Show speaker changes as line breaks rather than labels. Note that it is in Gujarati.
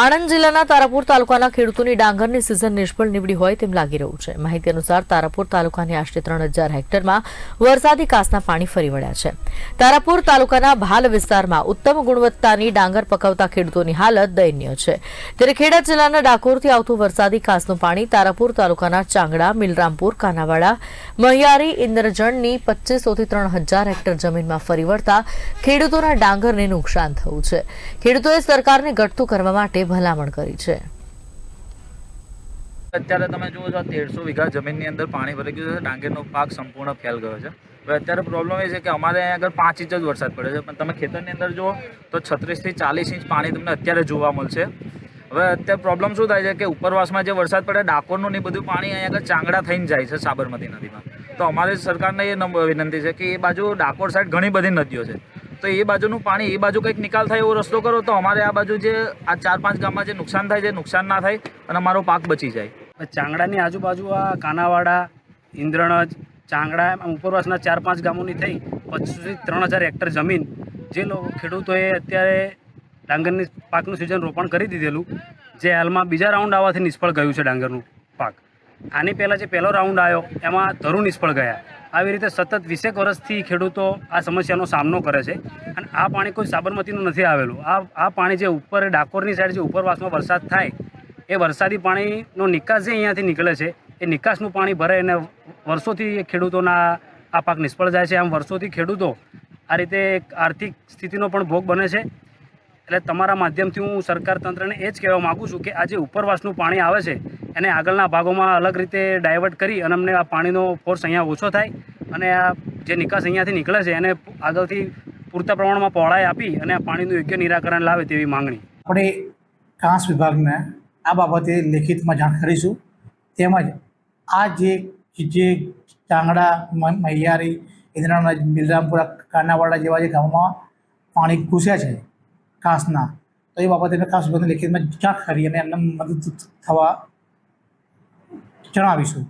આણંદ જિલ્લાના તારાપુર તાલુકાના ખેડૂતોની ડાંગરની સિઝન નિષ્ફળ નીવડી હોય તેમ લાગી રહ્યું છે. માહિતી અનુસાર તારાપુર તાલુકાની આશરે ત્રણ હજાર હેક્ટરમાં વરસાદી કાસના પાણી ફરી વળ્યા છે. તારાપુર તાલુકાના ભાલ વિસ્તારમાં ઉત્તમ ગુણવત્તાની ડાંગર પકવતા ખેડૂતોની હાલત દયનીય છે. ત્યારે ખેડા જિલ્લાના ડાકોરથી આવતું વરસાદી કાસનું પાણી તારાપુર તાલુકાના ચાંગડા, મિલરામપુર, કાનાવાડા, મહિયારી ઇન્દ્રજણની પચીસોથી ત્રણ હજાર હેક્ટર જમીનમાં ફરી વળતા ખેડૂતોના ડાંગરને નુકસાન થયું છે. ખેડૂતોએ સરકારને ઘટતું કરવા માટે ભલામણ કરી છે.
અત્યારે તમે જુઓ છો તેરસો વીઘા જમીનની અંદર પાણી ભરાઈ ગયું છે. ડાંગરનો પાક સંપૂર્ણ ફેલ ગયો છે. હવે અત્યારે પ્રોબ્લેમ એ છે કે અમારે અહીંયા આગળ પાંચ ઇંચ જ વરસાદ પડ્યો છે. પણ તમે ખેતરની અંદર જુઓ તો છત્રીસથી ચાલીસ ઇંચ પાણી તમને અત્યારે જોવા મળશે. હવે અત્યારે પ્રોબ્લેમ શું થાય છે કે ઉપરવાસમાં જે વરસાદ પડે, ડાકોરનું ને બધું પાણી અહીંયા આગળ ચાંગડા થઈને જાય છે સાબરમતી નદીમાં. તો અમારે સરકારને એ વિનંતી છે કે એ બાજુ ડાકોર સાઈડ ઘણી બધી નદીઓ છે. તો એ બાજુનું પાણી, એ બાજુ કંઈક નિકાલ થાય એવો રસ્તો કરો તો અમારે આ બાજુ જે, આ ચાર પાંચ ગામમાં જે નુકસાન થાય છે, નુકસાન ના થાય અને અમારો પાક બચી જાય.
ચાંગડાની આજુબાજુ આ કાનાવાડા, ઇન્દ્રણજ, ચાંગડા, એમ ઉપરવાસના ચાર પાંચ ગામોની થઈ, પચીસથી ત્રણ હજાર હેક્ટર જમીન. જે લોકો, ખેડૂતોએ અત્યારે ડાંગરની પાકનું સિઝન રોપણ કરી દીધેલું, જે હાલમાં બીજા રાઉન્ડ આવવાથી નિષ્ફળ ગયું છે ડાંગરનું પાક. આની પહેલાં જે પહેલો રાઉન્ડ આવ્યો, એમાં ધરું નિષ્ફળ ગયા. આવી રીતે સતત વીસેક વર્ષથી ખેડૂતો આ સમસ્યાનો સામનો કરે છે. અને આ પાણી કોઈ સાબરમતીનું નથી આવેલું. આ આ પાણી જે ઉપર, ડાકોરની સાઈડ જે ઉપરવાસમાં વરસાદ થાય, એ વરસાદી પાણીનો નિકાસ જે અહીંયાથી નીકળે છે, એ નિકાસનું પાણી ભરે અને વર્ષોથી ખેડૂતોના આ પાક નિષ્ફળ જાય છે. આમ વર્ષોથી ખેડૂતો આ રીતે એક આર્થિક સ્થિતિનો પણ ભોગ બને છે. એટલે તમારા માધ્યમથી હું સરકાર તંત્રને એ જ કહેવા માગું છું કે આ જે ઉપરવાસનું પાણી આવે છે, એને આગળના ભાગોમાં અલગ રીતે ડાયવર્ટ કરી અને અમને આ પાણીનો ફોર્સ અહીંયા ઓછો થાય અને આ જે નિકાસ અહીંયાથી નીકળે છે, એને આગળથી પૂરતા પ્રમાણમાં પહોળાઈ આપી અને આ પાણીનું યોગ્ય નિરાકરણ લાવે તેવી માંગણી.
આપણે કાંસ વિભાગને આ બાબતે લેખિતમાં જાણ કરીશું. તેમજ આ જે જે ચાંગડા મૈયારી મહિયારી ઇન્દ્રાણા બિલરામપુરા, કાનાવાડા જેવા જે ગામોમાં પાણી ઘૂસ્યા છે કાંસના તો એ બાબતે અમે કાંસ વિભાગને લેખિતમાં જાણ કરી અને એમને મદદ થવા જણાવીશું.